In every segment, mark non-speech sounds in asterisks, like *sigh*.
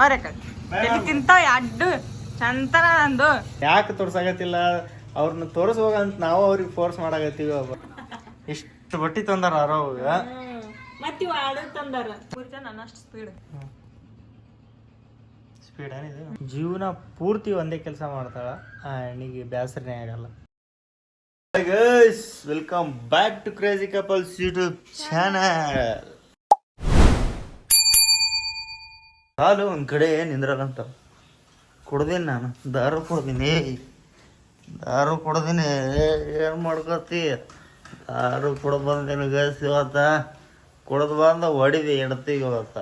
ಅವ್ರೆ ಕಡೆ ತಿಂತಾವ ಅಡ್ಡು. ಚಂತನ ನಂದು. ಯಾಕೆ ತೋರ್ಸಾಗತ್ತಿಲ್ಲ? ಅವ್ರನ್ನ ತೋರಿಸುವಾಗ ಅಂತ ನಾವು ಅವ್ರಿಗೆ ಫೋರ್ಸ್ ಮಾಡಾಗತ್ತೀವಿ ಅವ ಇಷ್ಟು ಬಟ್ಟಿ ತಂದಾರ ಅವಾಗ? ಮತ್ತ ಇವ ಆಡೋ ತಂದಾರ. ನನ್ನಷ್ಟು ಸ್ಪೀಡ್ ಸ್ಪೀಡ್ ಏನಿದೆ? ಜೀವನ ಪೂರ್ತಿ ಒಂದೇ ಕೆಲಸ ಮಾಡ್ತಾಳ. ಆ ಬ್ಯಾಸರನೇ ಬೇಸರನೇ ಆಗಲ್ಲ guys welcome back to crazy couples YouTube channel ಹಾಲು ಒಂದು ಕಡೆ ನಿಂದ್ರಲ್ಲಂತ ಕುಡ್ದೀನಿ ನಾನು. ದಾರು ಕುಡ್ದೀನಿ. ದಾರು ಕುಡ್ದೀನಿ. ಏನು ಮಾಡ್ಕೊತಿ? ದಾರು ಕುಡ್ದು ಬಂದೀನಿ ಸಿವತ್ತ. ಇವತ್ತ ಕುಡ್ದು ಬಂದ ಹೊಡಿದಿ ಎಡತಿಗೆ ಇವತ್ತ.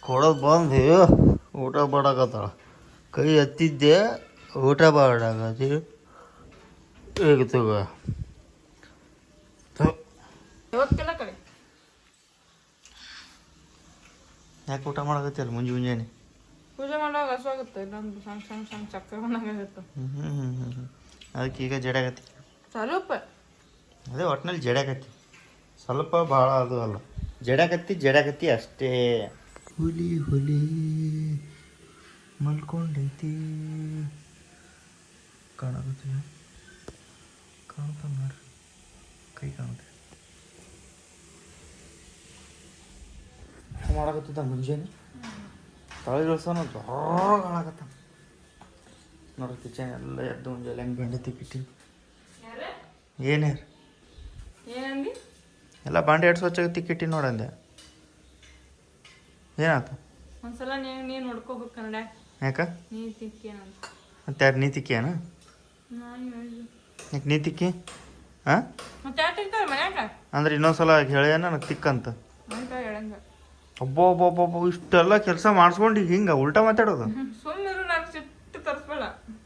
ಕೊಡೋದು ಬಂದು ಊಟ ಮಾಡಾಕತ್ತಾಳ. ಕೈ ಎತ್ತಿದ್ದೆ, ಊಟ ಮಾಡಕತ್ತಿ. ಈಗ ತಗೋ. ಇವತ್ತೆಲ್ಲ ಕಡೆ. ಯಾಕೆ ಊಟ ಮಾಡಾಕತ್ತಿಲ್ಲ ಮುಂಜಿ ಮುಂಜಾನೆ? ಪೂಜೆ ಮಾಡುವಾಗ ಹಸುವಾಗುತ್ತೆ ಇಲ್ಲೊಂದು ಸಣ್ಣ ಸಣ್ಣ ಸಣ್ಣ ಚಕ್ರ ಹ್ಞೂ ಹ್ಞೂ ಹ್ಞೂ ಅದಕ್ಕೆ ಈಗ ಜಡಾಕತ್ತಿ ಸ್ವಲ್ಪ. ಅದೇ ಒಟ್ಟಿನಲ್ಲಿ ಜಡಾಕತ್ತಿ ಸ್ವಲ್ಪ ಭಾಳ ಅದು ಅಲ್ಲ. ಜಡಾಕತ್ತಿ ಜಡಾಕತ್ತಿ ಅಷ್ಟೇ. ಹುಲಿ ಹುಲಿ ಮಲ್ಕೊಂಡೈತಿ. ಕಾಣಾಗುತ್ತೆ ಕಾಣ್ತಾ ನೋಡ್ರಿ ಕೈ ಕಾಣುತ್ತೆ. ಮಾಡಾಕತ್ತಿದ್ದ ಮುಂಜಾನೆ. ತಳಿ ಇಳಿಸೋನು ದೊಡ್ಡ ಆಳಾಕತ್ತ ನೋಡ್ರಿ ಕಿಚನ್ ಎಲ್ಲ ಎದ್ದು ಮುಂಜಾನೆ ಹೆಂಗೆ ಬೆಂಡತಿ ಕಿಟ್ಟಿ. ಏನ್ಯಾರು ಎಲ್ಲ ಬಾಂಡೆ ಎರಡು ಸ್ವಚ್ಛ ತಿಕ್ಕಿಟ್ಟಿ ನೋಡಂದೆ ಏನಾಯ್ತು ಒಂದ್ಸಲ ನೀನು ನೀನು ನೋಡ್ಕೋಬೇಕು ಕನ್ನಡ. ಯಾಕ? ಮತ್ತೆ ಯಾರು ನೀ ತಿಕ್ಕಿಯನ ಯಾಕೆ ನೀ ತಿಕ್ಕಿ ಹಾಂ ಅಂದ್ರೆ ಇನ್ನೊಂದ್ಸಲ ಹೇಳ್ಯಾನ ನನಗೆ ತಿಕ್ಕಂತ. ಅಂತ ಹೇಳಂಗ ಒಬ್ಬ ಒಬ್ಬ ಒಬ್ಬ ಒಬ್ಬ ಇಷ್ಟೆಲ್ಲ ಕೆಲಸ ಮಾಡಿಸ್ಕೊಂಡು ಈಗ ಹಿಂಗೆ ಉಲ್ಟಾ ಮಾತಾಡೋದು? ಸುಮ್ಮನೆ ನಾನು ಸಿಟ್ಟು ತರಿಸ್ಬೇಡ.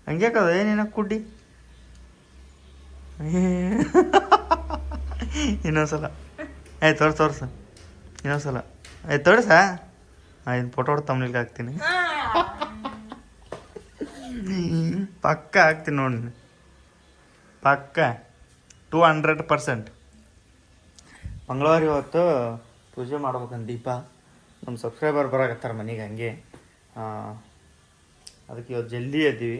ಹಂಗ್ಯಾಕದ ಏನೇನ ಕುಡ್ಡಿ. ಇನ್ನೊಂದ್ಸಲ. ಏ ತೋರ್ಸ ತೋರ್ಸ. ಇನ್ನೊಂದ್ಸಲ. ಏ ತೋರ್ಸ? ಆಯ್ತು ಫೋಟೋ ತಮ್ಮನಿಗೆ ಹಾಕ್ತೀನಿ. ಪಕ್ಕ ಹಾಕ್ತೀನಿ ನೋಡಿ ಪಕ್ಕ. Two hundred percent. ಮಂಗಳವಾರ ಇವತ್ತು ಪೂಜೆ ಮಾಡ್ಬೇಕಂತ ದೀಪ. ನಮ್ಮ ಸಬ್ಸ್ಕ್ರೈಬರ್ ಬರಾಕತ್ತಾರ ಮನೆಗೆ ಹಂಗೆ. ಅದಕ್ಕೆ ಇವತ್ತು ಜಲ್ದಿ ಎದ್ದೀವಿ.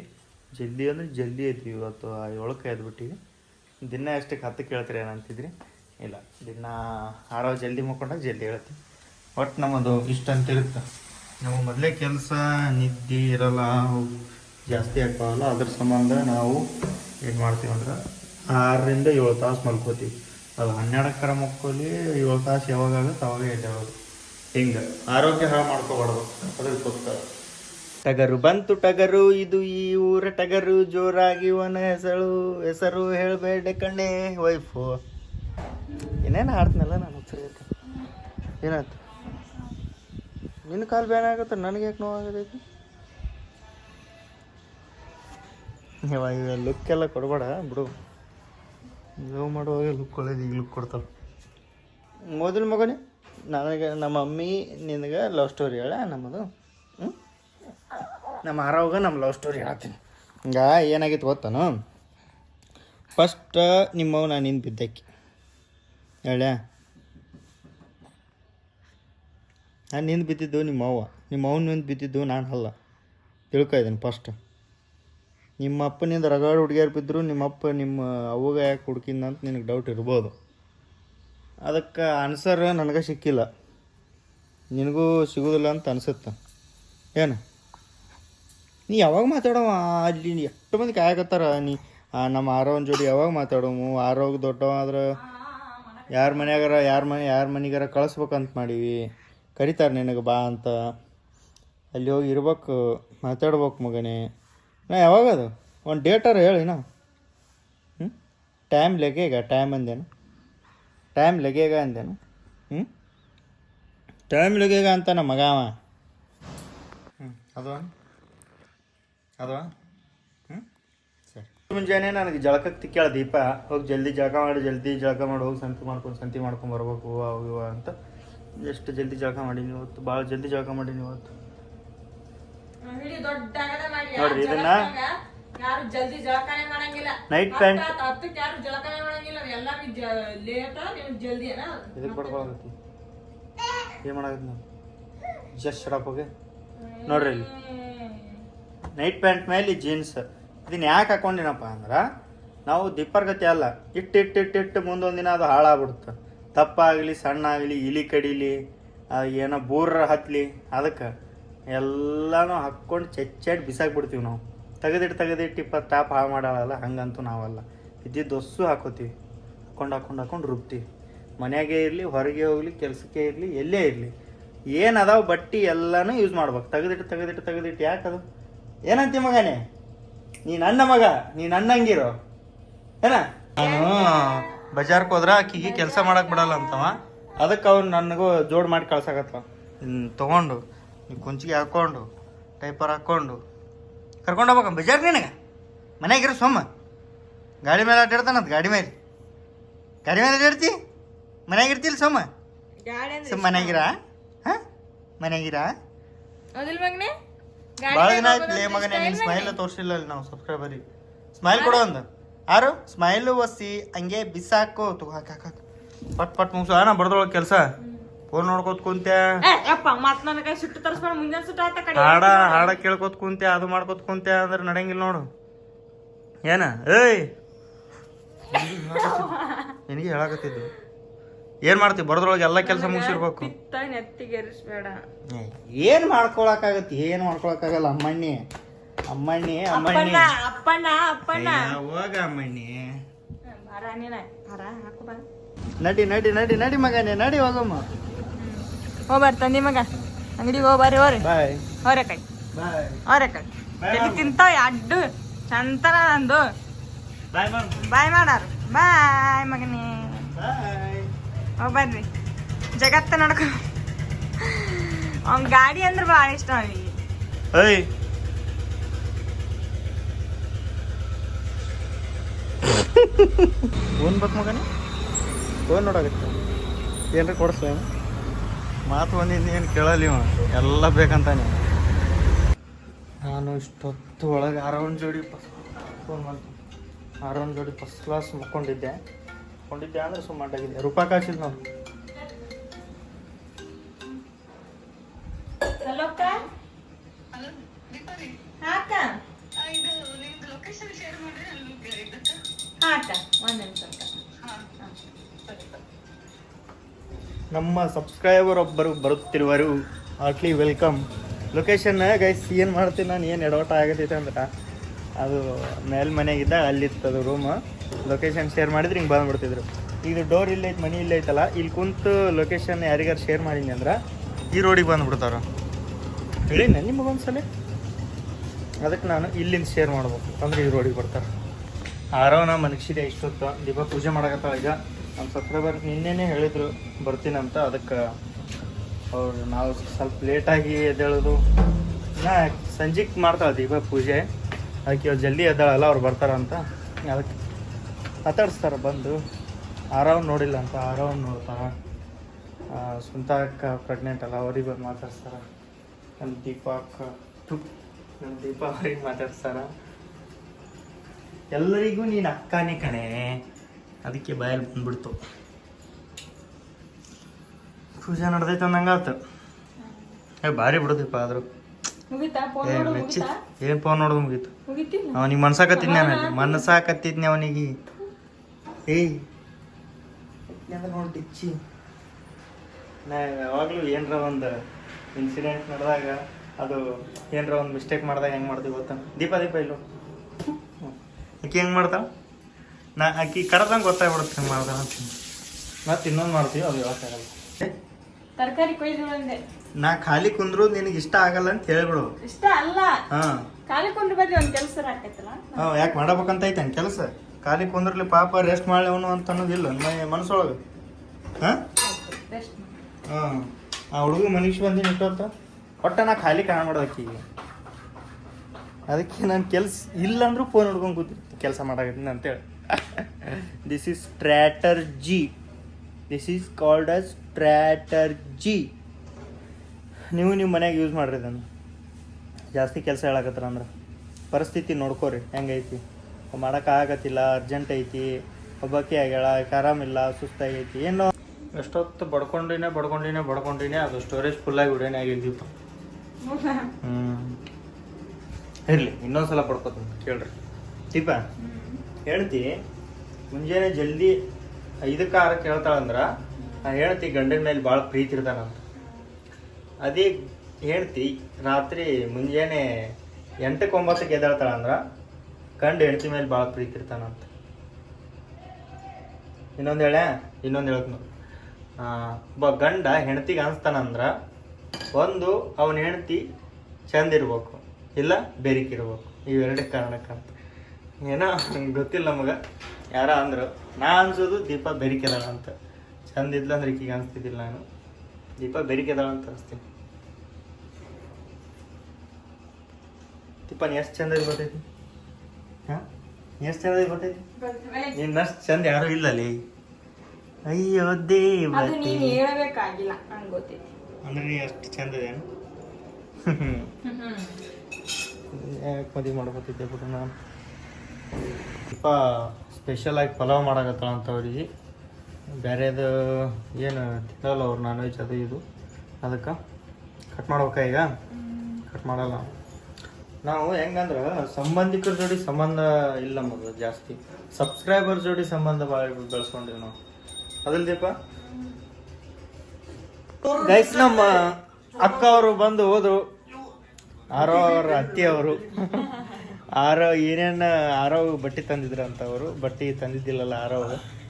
ಜಲ್ದಿ ಅಂದರೆ ಜಲ್ದಿ ಎದ್ದೀವಿ ಇವತ್ತು ಏಳಕ್ಕೆ ಎದ್ಬಿಟ್ಟಿವಿ. ದಿನ ಎಷ್ಟಕ್ಕೆ ಹತ್ತು ಕೇಳ್ತೀರಿ ಏನಂತಿದ್ರಿ? ಇಲ್ಲ, ದಿನ ಆರೋ ಜಲ್ದಿ ಮುಕ್ಕೊಂಡಾಗ ಜಲ್ದಿ ಹೇಳ್ತೀವಿ ಒಟ್ಟು ನಮ್ಮದು ಇಷ್ಟ ಅಂತ ಇರುತ್ತೆ ನಮ್ಮ ಮೊದಲೇ ಕೆಲಸ, ನಿದ್ದೆ ಇರಲ್ಲ ಜಾಸ್ತಿ ಆಗ್ತಾವಲ್ಲ ಅದ್ರ ಸಂಬಂಧ ನಾವು ಏನು ಮಾಡ್ತೀವಿ ಅಂದ್ರೆ ಆರರಿಂದ ಏಳು ತಾಸು ಮಲ್ಕೋತೀವಿ. ಅದು ಹನ್ನೆರಡಕ್ಕರ ಮಕ್ಕೋಲಿ ಏಳು ತಾಸು ಯಾವಾಗ ಆಗುತ್ತೆ ಅವಾಗ ಎದ್ದೇಳೋದು. ಹಿಂಗೆ. ಆರೋಗ್ಯ ಹಾಳು ಮಾಡ್ಕೋಬಾರ್ದು. ಅದಕ್ಕೋಸ್ಕರ. ಟಗರು ಬಂತು ಟಗರು, ಇದು ಈ ಊರ ಟಗರು, ಜೋರಾಗಿ ಒನ ಹೆಸರು ಹೆಸರು ಹೇಳಬೇಡ ಕಣ್ಣೆ ವೈಫು. ಏನೇನು ಹಾಡ್ತೀನಲ್ಲ ನಾನು ಸರಿ ಏನಾಯ್ತು? ನಿನ್ನ ಕಾಲು ಆಗುತ್ತೆ, ನನಗೆ ಯಾಕೆ ನೋವಾಗದೈತಿ? ಇವಾಗ ಇವ ಲುಕ್ ಎಲ್ಲ ಕೊಡಬೇಡ, ಬಿಡು. ಲವ್ ಮಾಡುವಾಗ ಲುಕ್ ಒಳ್ಳೇದು ಈಗ ಲುಕ್ ಕೊಡ್ತಾರೆ ಮೊದಲು ಮಗನೇ? ನನಗೆ ನಮ್ಮ ಮಮ್ಮಿ, ನಿನಗೆ ಲವ್ ಸ್ಟೋರಿ ಹೇಳ, ನಮ್ಮದು ನಮ್ಮ ಆರವಾಗ ನಮ್ಮ ಲವ್ ಸ್ಟೋರಿ ಹೇಳ್ತೀನಿ. ಹಿಂಗ ಏನಾಗಿತ್ತು ಗೊತ್ತಾನು? ಫಸ್ಟ್ ನಿಮ್ಮವ್ ನಾನು ನಿಂದು ಬಿದ್ದಕ್ಕೆ. ಹೇಳ. ನಾನು ನಿಂದು ಬಿದ್ದಿದ್ದು ನಿಮ್ಮ ಅವ್ವ ನಿಮ್ಮ ಅವ್ನ ನಿಂದು ಬಿದ್ದಿದ್ದು ನಾನು ಅಲ್ಲ. ತಿಳ್ಕೊ ಇದ್ದೀನಿ ಫಸ್ಟ್ ನಿಮ್ಮ ಅಪ್ಪನಿಂದ ರಗಾಡ್ ಹುಡುಗಿಯರು ಬಿದ್ದರು ನಿಮ್ಮ ಅಪ್ಪ ನಿಮ್ಮ ಅವ್ವಗ ಯಾಕೆ ಹುಡುಕಿಂದ ಅಂತ ನಿನಗೆ ಡೌಟ್ ಇರ್ಬೋದು. ಅದಕ್ಕೆ ಆನ್ಸರ್ ನನಗೆ ಸಿಕ್ಕಿಲ್ಲ. ನಿನಗೂ ಸಿಗೋದಿಲ್ಲ ಅಂತ ಅನಿಸುತ್ತೆ. ಏನು? ನೀ ಯಾವಾಗ ಮಾತಾಡವ? ಅಲ್ಲಿ ಎಷ್ಟು ಮಂದಿ ಕಾಯಕತ್ತಾರ? ನೀ ನಮ್ಮ ಆರೋನ್ ಜೋಡಿ ಯಾವಾಗ ಮಾತಾಡೋಮು? ಆರೋಗ್ ದೊಡ್ಡವ ಆದ್ರೆ ಯಾರ ಮನೆಯಾಗಾರ, ಯಾರ ಮನೆ, ಯಾರ ಮನೆಗಾರ ಕಳಿಸ್ಬೇಕಂತ ಮಾಡೀವಿ. ಕರಿತಾರೆ ನಿನಗೆ ಬಾ ಅಂತ. ಅಲ್ಲಿ ಹೋಗಿ ಇರ್ಬೇಕು, ಮಾತಾಡ್ಬೇಕು ಮಗನೇ. ನಾ ಯಾವಾಗ ಅದು? ಒಂದು ಡೇಟಾರ ಹೇಳಿ ನಾ ಹ್ಞೂ ಟೈಮ್ ಈಗ ಟೈಮ್ ಅಂದೇನು ಟೈಮ್ ಲಗೇಗ ಅಂದೇನು? ಹ್ಞೂ ಟೈಮ್ ಲಗೇಗ ಅಂತ ನಮ್ಮ ಮಗ ಅವ? ಹ್ಞೂ ಅದು ಅದು ಹ್ಞೂ ಸರಿ. ಮುಂಜಾನೆ ನನಗೆ ಜಳಕಕ್ಕೆ ತಿಕ್ಕಾಳ ದೀಪ. ಹೋಗಿ ಜಲ್ದಿ ಜಳಕ ಮಾಡಿ ಜಲ್ದಿ ಜಳಕ ಮಾಡಿ ಹೋಗಿ ಸಂತಿ ಮಾಡ್ಕೊಂಡು ಸಂತಿ ಮಾಡ್ಕೊಂಡು ಬರ್ಬೇಕು ಅವು ಇವು ಅಂತ. ಎಷ್ಟು ಜಲ್ದಿ ಜಳಕ ಮಾಡೀನಿ ಇವತ್ತು ಭಾಳ ಜಲ್ದಿ ಜಳಕ ಮಾಡೀನಿ ಇವತ್ತು ದೊಡ್ಡ ಮಾಡಿ ನೋಡ್ರಿ ಇದನ್ನ ಯಾರು ಜಲ್ದಿ ಜಳಕಾನೆ ಮಾಡಂಗಿಲ್ಲ. ನೈಟ್ ಪ್ಯಾಂಟ್ ಹತ್ತು ಹತ್ತಕ್ಕೆ ಯಾರು ಜಳಕಾನೆ ಮಾಡಂಗಿಲ್ಲ. ಎಲ್ಲಾರು ಲೇಟ ನೀವು ಜಲ್ದಿ ಏನ ಇದಕ್ಕೆ ಪಡ್ಕೊಳಕತ್ತಿ ಏನು ಮಾಡಾಕತ್ತಿ ನಾನು ಜಸ್ಟ್ ಶಡಪ್ ಹೋಗಿ ನೋಡ್ರಿ ಇಲ್ಲಿ. ನೈಟ್ ಪ್ಯಾಂಟ್ ಮೇಲೆ ಜೀನ್ಸ್ ಇದನ್ನ ಯಾಕೆ ಹಾಕೊಂಡಿನಪ್ಪ ಅಂದ್ರೆ ನಾವು ದಿಪ್ಪರ್ಗತಿ ಅಲ್ಲ ಇಟ್ಟು ಇಟ್ಟು ಇಟ್ಟು ಇಟ್ಟು ಮುಂದೊಂದು ದಿನ ಅದು ಹಾಳಾಗ್ಬಿಡುತ್ತೆ ತಪ್ಪಾಗಲಿ ಸಣ್ಣ ಆಗಲಿ ಇಲಿ ಕಡಿಲಿ ಏನೋ ಬೂರ ಹತ್ತಲಿ ಅದಕ್ಕೆ ಎಲ್ಲನೂ ಹಾಕ್ಕೊಂಡು ಚೆಚ್ಚಾಡಿ ಬಿಸಾಕ್ಬಿಡ್ತೀವಿ ನಾವು. ತೆಗೆದಿಟ್ಟು ತೆಗೆದಿಟ್ಟು ಇಪ್ಪತ್ತು ಟಾಪ್ ಹಾಳು ಮಾಡಲ್ಲ ಹಂಗಂತೂ ನಾವಲ್ಲ. ಇದ್ದಿದ್ದು ದೊಸ್ಸು ಹಾಕೋತೀವಿ. ಹಾಕೊಂಡು ಹಾಕೊಂಡು ಹಾಕೊಂಡು ರುಬ್ತೀವಿ. ಮನೆಯಾಗೆ ಇರಲಿ ಹೊರಗೆ ಹೋಗಲಿ ಕೆಲಸಕ್ಕೆ ಇರಲಿ ಎಲ್ಲೇ ಇರಲಿ. ಏನು ಅದಾವ ಬಟ್ಟಿ ಎಲ್ಲನೂ ಯೂಸ್ ಮಾಡ್ಬೇಕು. ತೆಗೆದಿಟ್ಟು ತೆಗೆದಿಟ್ಟು ತೆಗೆದಿಟ್ಟು ಯಾಕದು ಏನಂತಿ ಮಗನೇ? ನೀ ನನ್ನ ಮಗ ನೀ ನನ್ನಂಗಿರೋ. ಏನ? ನಾನು ಬಜಾರ್ಗೆ ಹೋದ್ರೆ ಆಕಿಗೆ ಕೆಲಸ ಮಾಡಕ್ಕೆ ಬಿಡಲ್ಲ ಅಂತವ. ಅದಕ್ಕೆ ಅವ್ನು ನನಗೂ ಜೋಡ್ ಮಾಡಿ ಕಳ್ಸಾಕತ್ತವ ತೊಗೊಂಡು. ನೀ ಕುಂಚಿಗೆ ಹಾಕ್ಕೊಂಡು ಟೈಪರ್ ಹಾಕ್ಕೊಂಡು ಕರ್ಕೊಂಡು ಹೋಗ್ಬೇಕ ಬಜಾರ್ ನಿನಗೆ? ಮನ್ಯಾಗಿರೋ ಸೊಮ್ಮ. ಗಾಡಿ ಮೇಲೆ ಅಡ್ಡಾಡ್ತಾನಂತ ಗಾಡಿ ಮೇಲೆ. ಗಾಡಿ ಮೇಲೆ ಅಡ್ಡಾಡ್ತಿ ಮನೆಗೆ ಇರ್ತಿಲ್ಲ ಸೊಮ್ಮ. ಸುಮ್ಮ ಮನ್ಯಾಗಿರ ಹಾಂ? ಮನ್ಯಾಗಿರ ಮಗನೇ? ಭಾಳ ದಿನ ಆಯ್ತು ಲೇ ಮಗನೇ ನಿನ್ನ ಸ್ಮೈಲ್ ತೋರಿಸಿಲ್ಲ ಅಲ್ಲಿ ನಾವು ಸಬ್ಸ್ಕ್ರೈಬರ್ ಸ್ಮೈಲ್ ಕೊಡು ಒಂದು ಆರು? ಸ್ಮೈಲು ಒಸಿ ಹಂಗೆ ಬಿಸಾಕು. ತಗೋ ಹಾಕಿ ಹಾಕ್ ಹಾಕ್. ಪಟ್ ಪಟ್ ಮುಗಿಸು. ನಾ ಬರ್ದೊಳಗೆ ಕೆಲಸ. ಫೋನ್ ನೋಡ್ಕೋತ ಕುಂತ್ಯಾ? ಯಪ್ಪ ಮತ್ ನನ್ನ ಕೈ ಸುಟ್ಟು ತರಿಸ್ಕೊಂಡು ಮುಂಜಾನೆ ಸುಟ್ಟು ಆತ ಕಡೆ. ಹಾಡ ಹಾಡ ಕೇಳ್ಕೊತ ಕುಂತ್ಯಾ ಅದು ಮಾಡ್ಕೋತ ಕುಂತ್ಯಾ ಅಂದ್ರೆ ನಡೆಯಂಗಿಲ್ಲ ನೋಡು. ಏನ? ಏಯ್! ನಿನಗೆ ಹೇಳಾಕತ್ತಿದ್ದು. ಏನ್ ಮಾಡ್ತಿ? ಬರದ್ರೊಳಗೆ ಎಲ್ಲ ಕೆಲಸ ಮುಗಿಸಿರ್ಬೇಕು. ಏನ್ ನೆತ್ತಿಗೆ ಏರಿಸ್ಬೇಡ ಏನು ಮಾಡ್ಕೊಳಕ್ಕಾಗತ್ತೆ? ಏನು ಮಾಡ್ಕೊಳಕ್ಕಾಗಲ್ಲ ಅಮ್ಮಣ್ಣಿ. ಅಮ್ಮಣ್ಣಿ ಅಮ್ಮಣ್ಣಿ. ಅಪ್ಪಣ್ಣ ಅಪ್ಪಣ್ಣ ಹೋಗ ಅಮ್ಮಣ್ಣಿ. ಬಾರ ನೀನ. ಬಾರ ಹಾಕು ಬಾ ನಡಿ ನಡಿ ನಡಿ ನಡಿ ಮಗನೇ ನಡಿ ಹೋಗಮ್ಮ. ಹೋಗ್ಬಾರ ತಂದಿ ಮಗ ಅಂಗಡಿಗೆ ಹೋಗ್ಬಾರಿ ಹೋರಿ ಬಾಯ್. ಹೋರೆ ಕೈ. ಬಾಯ್ ಹೋರೆ ಕೈ. ಎಲ್ಲಿ ತಿಂತಾವ ಅಡ್ಡು? ಚಂತನ ನಂದು. ಬಾಯ್ ಮಾಡಾರ. ಬಾಯ್ ಮಗನಿ. ಹೋಗ ಹೋಗ್ಬರ್ರಿ ಜಗತ್ತ ನಡ್ಕೊ. ಅವ್ನ ಗಾಡಿ ಅಂದ್ರೆ ಭಾಳ ಇಷ್ಟ ಅವನಿಗೆ. ಏಯ್. ಫೋನ್ ಬೇಕು ಮಗನಿ? ಫೋನ್ ನೋಡಾಗತ್ತೆ ಏನ್ರಿ ಕೊಡಿಸ್ಲ ಮಾತು ಒಂದಿಂದ ಏನು ಕೇಳಲ್ಲ ಇವ. ಎಲ್ಲ ಬೇಕಂತಾನೆ. ನಾನು ಇಷ್ಟೊತ್ತು ಒಳಗೆ ಅರೌಂಡ್ ಜೋಡಿ ಫೋನ್ ಮಾಡ್ತೀನಿ ಅರೌಂಡ್ ಜೋಡಿ ಫಸ್ಟ್ ಕ್ಲಾಸ್ ಮುಕ್ಕೊಂಡಿದ್ದೆ. ಮುಕ್ಕೊಂಡಿದ್ದೆ ಅಂದರೆ ಸುಮ್ಮನೆ ರೂಪಾಯಿ ಕಾಸಿದ್ ನಾವು ಸಬ್ಸ್ಕ್ರೈಬರ್ ಒಬ್ಬರು ಬರುತ್ತಿರುವರು. Heartly welcome. ಲೊಕೇಶನ್ ಗೈಸ್ ಏನು ಮಾಡ್ತೀನಿ ನಾನು? ಏನು ಎಡವಟ ಆಗತ್ತೈತೆ ಅಂದ್ರೆ? ಅದು ಮೇಲ್ ಮನೆಗಿದ್ದ ಅಲ್ಲಿತ್ತದು ರೂಮ್ ಲೊಕೇಶನ್ ಶೇರ್ ಮಾಡಿದ್ರೆ ಹಿಂಗೆ ಬಂದ್ಬಿಡ್ತಿದ್ರು. ಇದು ಡೋರ್ ಇಲ್ಲೇ ಐತೆ, ಮನೆ ಇಲ್ಲೇ ಐತಲ್ಲ, ಇಲ್ಲಿ ಕುಂತು ಲೊಕೇಶನ್ ಯಾರಿಗಾರು ಶೇರ್ ಮಾಡೀನಿ ಅಂದ್ರೆ ಈ ರೋಡಿಗೆ ಬಂದ್ಬಿಡ್ತಾರ. ಹೇಳಿನ ನಿಮಗೊಂದ್ಸಲ ಅದಕ್ಕೆ ನಾನು ಇಲ್ಲಿಂದ ಶೇರ್ ಮಾಡ್ಬೇಕು. ಅಂದ್ರೆ ಈ ರೋಡಿಗೆ ಬರ್ತಾರೆ. ಆರವನ ಮನಕ್ಷಿದೆ ಇಷ್ಟೊತ್ತು ದೀಪ ಪೂಜೆ ಮಾಡಕತ್ತಾಳ ಈಗ. ನಮ್ಮ ಸಬ್ಸ್ಕ್ರೈಬರ್ ನಿನ್ನೆನೇ ಹೇಳಿದ್ರು, ಬರ್ತೀನಂತ, ಅದಕ್ಕೆ ಅವ್ರು ನಾವು ಸ್ವಲ್ಪ ಲೇಟಾಗಿ ಎದ್ದೇಳೋದು. ನಾ ಸಂಜೆಗೆ ಮಾಡ್ತಾಳೆ ದೀಪ ಪೂಜೆ. ಅದಕ್ಕೆ ಇವಾಗ ಜಲ್ದಿ ಎದ್ದಾಳಲ್ಲ, ಅವ್ರು ಬರ್ತಾರಂತ ಅದಕ್ಕೆ ಮಾತಾಡಿಸ್ತಾರೆ ಬಂದು. ಆರಾಮ್ ನೋಡಿಲ್ಲ ಅಂತ, ಆರಾಮ್ ನೋಡ್ತಾರೆ ಸ್ವಂತ ಅಕ್ಕ ಪ್ರೆಗ್ನೆಂಟ್ ಅಲ್ಲ, ಅವ್ರಿಗೆ ಬಂದು ಮಾತಾಡ್ಸ್ತಾರೆ. ನಮ್ಮ ಅಕ್ಕ. ನಮ್ಮ ದೀಪ ಅವ್ರಿಗೆ ಮಾತಾಡ್ಸ್ತಾರ. ಎಲ್ಲರಿಗೂ ನೀನು ಅಕ್ಕನೇ ಕಣೆ. ಅದಕ್ಕೆ ಬಾಯಲ್ಲಿ ಬಂದ್ಬಿಡ್ತು. ಪೂಜೆ ನಡೆದೈತೆ ಅಂದಂಗಾತು ಏ ಭಾರಿ ಬಿಡುದಪ್ಪ ಆದ್ರು. ಮುಗೀತಾ? ಫೋನ್ ಏ ನೋಡು ಮೆಚ್ಚಿ ಮುಗೀತಾ? ಏನು ಫೋನ್ ನೋಡೋದು ಮುಗೀತು? ಅವನಿಗೆ ಮನ್ಸಾಕತ್ತಿದ್ನೆ ಅವನಲ್ಲಿ ಮನ್ಸಾಕತ್ತಿದ್ನೆ ಅವನಿಗೆ. ಏಯ್. ನೋಡಿ ಡಿಚ್ಚಿ. ನಾ ಯಾವಾಗಲೂ ಏನರ ಒಂದು ಇನ್ಸಿಡೆಂಟ್ ನಡೆದಾಗ ಅದು ಏನರ ಒಂದು ಮಿಸ್ಟೇಕ್ ಮಾಡಿದಾಗ ಹೆಂಗೆ ಮಾಡ್ತೀವಿ ಗೊತ್ತಾ? ದೀಪ ದೀಪ ಇಲ್ಲೋ. *laughs* ಆಕಿ ಹೆಂಗೆ ಮಾಡ್ತಾವ ನಾ ಆಕಿ ಕರೆದಂಗೆ ಗೊತ್ತಾಗ್ಬಿಡುತ್ತೆ ಹಿಂಗೆ ಮಾಡ್ತಾವ ಅಂತ ಮತ್ತೆ ಇನ್ನೊಂದು ಮಾಡ್ತೀವಿ ಅದು ಯಾವಾಗಲ್ಲ ತರಕಾರಿ ಕೊಯ್ದು ಬಂದೆ. ನಾ ಖಾಲಿ ಕುಂದ್ರು ನಿನಗೆ ಇಷ್ಟ ಆಗಲ್ಲ ಅಂತ ಹೇಳ್ಬಿಡು. ಇಷ್ಟ ಅಲ್ಲ. ಹಾಂ. ಖಾಲಿ ಕುಂದ್ರು ಬದ್ಲಿ ಒಂದು ಕೆಲಸ ಆಕೈತಲ್ಲ ಹಾಂ ಯಾಕೆ ಮಾಡಬೇಕಂತ ಐತೆ ಕೆಲಸ? ಖಾಲಿ ಕುಂದ್ರಲಿ ಪಾಪ ರೆಸ್ಟ್ ಮಾಡ್ಲೇವನು ಅಂತ ಅನ್ನೋದಿಲ್ಲ ನನ್ನ ಮನಸ್ಸೊಳಗೆ. ಹಾಂ? ರೆಸ್ಟ್ ಹಾಂ. ಆ ಹುಡುಗ ಮನುಷ್ಯ ಬಂದಿನ ಇಟ್ಟೊತ್ತ ಒಟ್ಟ ನಾ ಖಾಲಿ ಕಾಣ ಆಕಿಗೆ ಅದಕ್ಕೆ ನಾನು ಕೆಲಸ ಇಲ್ಲಂದ್ರೂ ಫೋನ್ ಹಿಡ್ಕೊಂಡು ಕೂತಿರ್ತೀನಿ ಕೆಲಸ ಮಾಡಾಕತ್ತೀನಿ ಅಂತೇಳಿ this is strategy. This this is called strategy. ನೀವು ನಿಮ್ಮ ಮನ್ಯಾಗ ಯೂಸ್ ಮಾಡ್ರಿ ಅದನ್ನು ಜಾಸ್ತಿ ಕೆಲಸ ಹೇಳಕತ್ತಾರ ಅಂದ್ರೆ. ಪರಿಸ್ಥಿತಿ ನೋಡ್ಕೋರಿ ಹೆಂಗೈತಿ ಮಾಡೋಕ್ಕಾಗತ್ತಿಲ್ಲ ಅರ್ಜೆಂಟ್ ಐತಿ ಒಬ್ಬಾಕಿ ಆಗ್ಯಾಳ ಆರಾಮಿಲ್ಲ ಸುಸ್ತಾಗೈತಿ ಏನೋ. ಎಷ್ಟೊತ್ತು ಬಡ್ಕೊಂಡಿನೇ ಬಡ್ಕೊಂಡಿನೇ ಬಡ್ಕೊಂಡಿನೇ ಅದು ಸ್ಟೋರೇಜ್ ಫುಲ್ಲಾಗಿ ಉಡೇನೆ ಆಗಿದೆ ದೀಪ. ಹ್ಞೂ ಇರಲಿ ಇನ್ನೊಂದ್ಸಲ ಬಡ್ಕೋತೀನಿ ಕೇಳ್ರಿ. ದೀಪ? ಹೇಳ್ತಿ, ಮುಂಜಾನೆ ಜಲ್ದಿ ಐದಕ್ಕೆ ಆರಕ್ಕೆ ಹೇಳ್ತಾಳಂದ್ರೆ ನಾ ಹೇಳ್ತಿ ಗಂಡನ ಮೇಲೆ ಭಾಳ ಪ್ರೀತಿ ಇರ್ತಾನಂತ ಅದೇ ಹೇಳ್ತಿ, ರಾತ್ರಿ ಮುಂಜಾನೆ ಎಂಟಕ್ಕೆ ಒಂಬತ್ತಕ್ಕೆ ಎದ್ದಾಳ್ತಾಳಂದ್ರೆ, ಗಂಡ ಹೆಂಡತಿ ಮೇಲೆ ಭಾಳ ಪ್ರೀತಿ ಇರ್ತಾನಂತ ಇನ್ನೊಂದು ಹೇಳ, ಇನ್ನೊಂದು ಹೇಳ್ತೀನಿ. ಒಬ್ಬ ಗಂಡ ಹೆಂಡತಿಗೆ ಅನಿಸ್ತಾನಂದ್ರೆ, ಒಂದು ಅವನ ಹೆಂಡತಿ ಚಂದ ಇರ್ಬೇಕು, ಇಲ್ಲ ಬೆರಿಕಿರ್ಬೇಕು ಇವೆರಡೇ ಕಾರಣಕ್ಕಂತ. ಏನೋ ನಂಗ್ ಗೊತ್ತಿಲ್ಲ ನಮಗೆ ಯಾರ ಅಂದರು ನಾ ಅನ್ಸೋದು ದೀಪ ಬೆರಿಕೆದಾಳ ಅಂತ. ಚಂದ ಇದ್ಲ ಅಂದ್ರೆ ಈಕಿಗೆ ಅನಿಸ್ತಿದ್ದಿಲ್ಲ ನಾನು. ದೀಪ ಬೆರಿಕೆದಾಳ ಅಂತ ಅನಿಸ್ತೀನಿ. ದೀಪ ನೀ ಎಷ್ಟು ಚಂದ ಗೊತ್ತೈತಿ ಹಾಂ? ಎಷ್ಟು ಚಂದ ಗೊತ್ತೈತಿ ನಿನ್ನಷ್ಟು ಚಂದ ಯಾರು ಇಲ್ಲ ಅಲ್ಲಿ ಅಯ್ಯೋ ದೇವತೆ. ನೀನ್ ಹೇಳಬೇಕಾಗಿಲ್ಲ ನಂಗೆ ಗೊತ್ತೈತಿ. ಅಂದ್ರೆ ನೀ ಅಷ್ಟು ಚಂದ ಯಾಕೆ ಮದುವೆ ಮಾಡ್ಕೊತಿದ್ದೆ ಬಿಡು ನಾನು. ಸ್ವಲ್ಪ ಸ್ಪೆಷಲ್ ಆಗಿ ಪಲಾವ್ ಮಾಡಕತ್ತಳ ಅಂತ ಅವ್ರಿಗೆ. ಬೇರೆದು ಏನು ತಿನ್ನಲ್ಲ ಅವ್ರು ನಾನ್ ವೆಜ್ ಅದು ಇದು. ಅದಕ್ಕೆ ಕಟ್ ಮಾಡ್ಬೇಕ ಈಗ? ಕಟ್ ಮಾಡಲ್ಲ. ನಾವು ಹೆಂಗಂದ್ರೆ ಸಂಬಂಧಿಕರ ಜೋಡಿ ಸಂಬಂಧ ಇಲ್ಲ ಮೊದಲು ಜಾಸ್ತಿ. ಸಬ್ಸ್ಕ್ರೈಬರ್ ಜೋಡಿ ಸಂಬಂಧ ಭಾಳ ಬೆಳೆಸ್ಕೊಂಡಿವಿ ನಾವು. ಅದಲ್ದೀಪ? ಗೈಸ್ ನಮ್ಮ ಅಕ್ಕ ಅವರು ಬಂದು ಹೋದ್ರು. ಆರೋ ಅವರ ಅತ್ತಿ ಅವರು. ಆರೋ ಏನೇನು ಆರೋ ಬಟ್ಟೆ ತಂದಿದ್ರು ಅಂತ ಅವರು ಬಟ್ಟೆ ತಂದಿದ್ದಿಲ್ಲಲ್ಲ ಆರೋ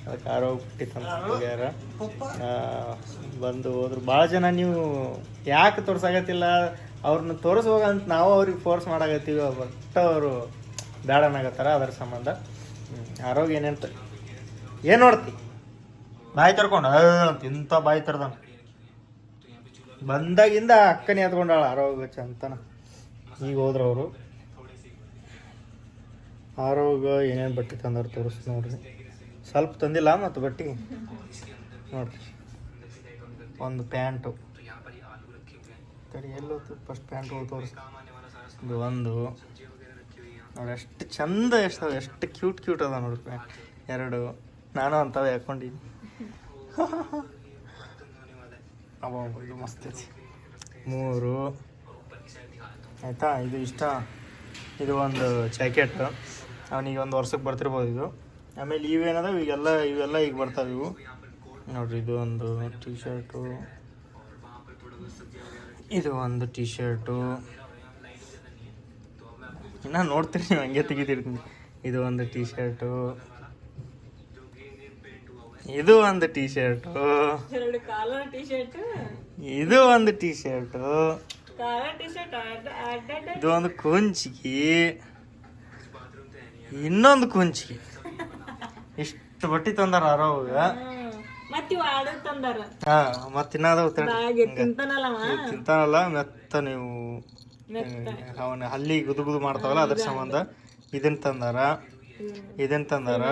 ಅದಕ್ಕೆ ಆರೋ ಬಟ್ಟೆ ತಂದು ಬಂದು ಹೋದ್ರು. ಭಾಳ ಜನ ನೀವು ಯಾಕೆ ತೋರ್ಸಾಗತ್ತಿಲ್ಲ ಅವ್ರನ್ನ ತೋರಿಸುವಾಗ ಅಂತ ನಾವು ಅವ್ರಿಗೆ ಫೋರ್ಸ್ ಮಾಡಾಕತ್ತೀವಿ. ಬಟ್ ಅವರು ಬೇಡ ಅದ್ರ ಸಂಬಂಧ. ಆರೋಗ್ಯ ಏನೇನು ಏನು ನೋಡ್ತಿ? ಬಾಯಿ ತರ್ಕೊಂಡು ಅಂತ ಇಂಥ ಬಾಯಿ ತರ್ದಾನ ಬಂದಾಗಿಂದ ಅಕ್ಕನೇ ಎತ್ಕೊಂಡಾಳ ಆರೋಗ್ಯ ಚಂತನ. ಈಗ ಹೋದ್ರು ಅವರು. ಆರೋಗ್ಯ ಏನೇನು ಬಟ್ಟೆ ತಂದರು ತೋರಿಸ್ ನೋಡ್ರಿ. ಸ್ವಲ್ಪ ತಂದಿಲ್ಲ ಮತ್ತು ಬಟ್ಟೆ. ನೋಡ್ರಿ. ಒಂದು ಪ್ಯಾಂಟು. ತಡಿ ಎಲ್ಲೋತು ಫಸ್ಟ್ ಪ್ಯಾಂಟ್ ತೋರಿಸ್. ಇದು ಒಂದು. ನೋಡಿ ಎಷ್ಟು ಚಂದ ಎಷ್ಟು ಎಷ್ಟು ಕ್ಯೂಟ್ ಕ್ಯೂಟ್ ಅದ ನೋಡಿ ಪ್ಯಾಂಟ್. ಎರಡು. ನಾನು ಅಂಥವು *laughs* ಅವ ಇದು ಮಸ್ತ್ ಐತಿ. ಮೂರು. ಆಯಿತಾ? ಇದು ಇಷ್ಟ. ಇದು ಒಂದು ಜಾಕೆಟ್. ಅವನಿಗೆ ಒಂದು ವರ್ಷಕ್ಕೆ ಬರ್ತಿರ್ಬೋದು ಇದು. ಆಮೇಲೆ ಇವೇನದ ಇವೆಲ್ಲ ಇವೆಲ್ಲ ಈಗ ಬರ್ತಾವೆ ಇವು. ನೋಡ್ರಿ ಇದು ಒಂದು ಟೀ ಶರ್ಟು ಇದು ಒಂದು ಟೀ ಶರ್ಟು ಇನ್ನೂ ನೋಡ್ತೀನಿ ನೀವು ಹಂಗೆ ತೆಗಿತಿರ್ತೀನಿ. ಇದು ಒಂದು ಟೀ ಶರ್ಟು ಇದು ಒಂದು ಟಿ ಶರ್ಟ್ ಇದು ಒಂದು ಟೀ ಶರ್ಟು ಇದು ಒಂದು ಕುಂಚಿಗೆ. ಇನ್ನೊಂದು ಕುಂಚಿಗೆ. ಇಷ್ಟು ಬಟ್ಟಿ ತಂದಾರ ಅರವಾಗ ಮತ್ ಇವ್ ಆರ್ಡರ್ ತಂದಾರ. ಹಾ ಮತ್ತೆ ಇನ್ನಾದವು ತಿಂತಾನಲ್ಲ ಮೆತ್ತ ನೀವು ಅವನ ಹಲ್ಲಿ ಗುದು ಗುದು ಮಾಡ್ತಾವಲ್ಲ ಅದ್ರ ಸಂಬಂಧ. ಇದನ್ನ ತಂದಾರ. ಇದನ್ನ ತಂದಾರ.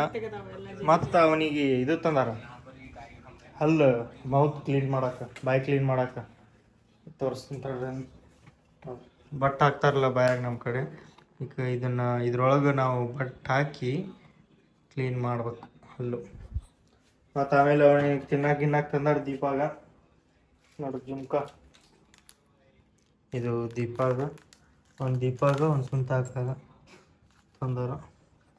ಮತ್ತ ಅವನಿಗೆ ಇದು ತಂದಾರ. ಹಲ್ಲ ಮೌತ್ ಕ್ಲೀನ್ ಮಾಡಾಕ ಬಾಯಿ ಕ್ಲೀನ್ ಮಾಡಾಕ. ತೋರಿಸ್ತಿಂತಾರ ಬಟ್ ಹಾಕ್ತಾರಲ್ಲ ಬಾಯಾಗ ನಮ್ಮ ಕಡೆ. ಈಗ ಇದನ್ನ ಇದ್ರೊಳಗೆ ನಾವು ಬಟ್ ಹಾಕಿ ಕ್ಲೀನ್ ಮಾಡ್ಬೇಕು ಹಲ್ಲು. ಮತ್ತು ಆಮೇಲೆ ಅವನಿಗೆ ತಿನ್ನಕ್ಕೆ ಗಿನ್ನಕ್ಕೆ ತಂದಾರ ದೀಪಾಗ. ನೋಡು ಜುಮ್ಕ. ಇದು ದೀಪಾಗ. ಒಂದು ದೀಪಾಗ, ಒಂದು ಸುಂತಾಕಾಗ ತಂದಾರ.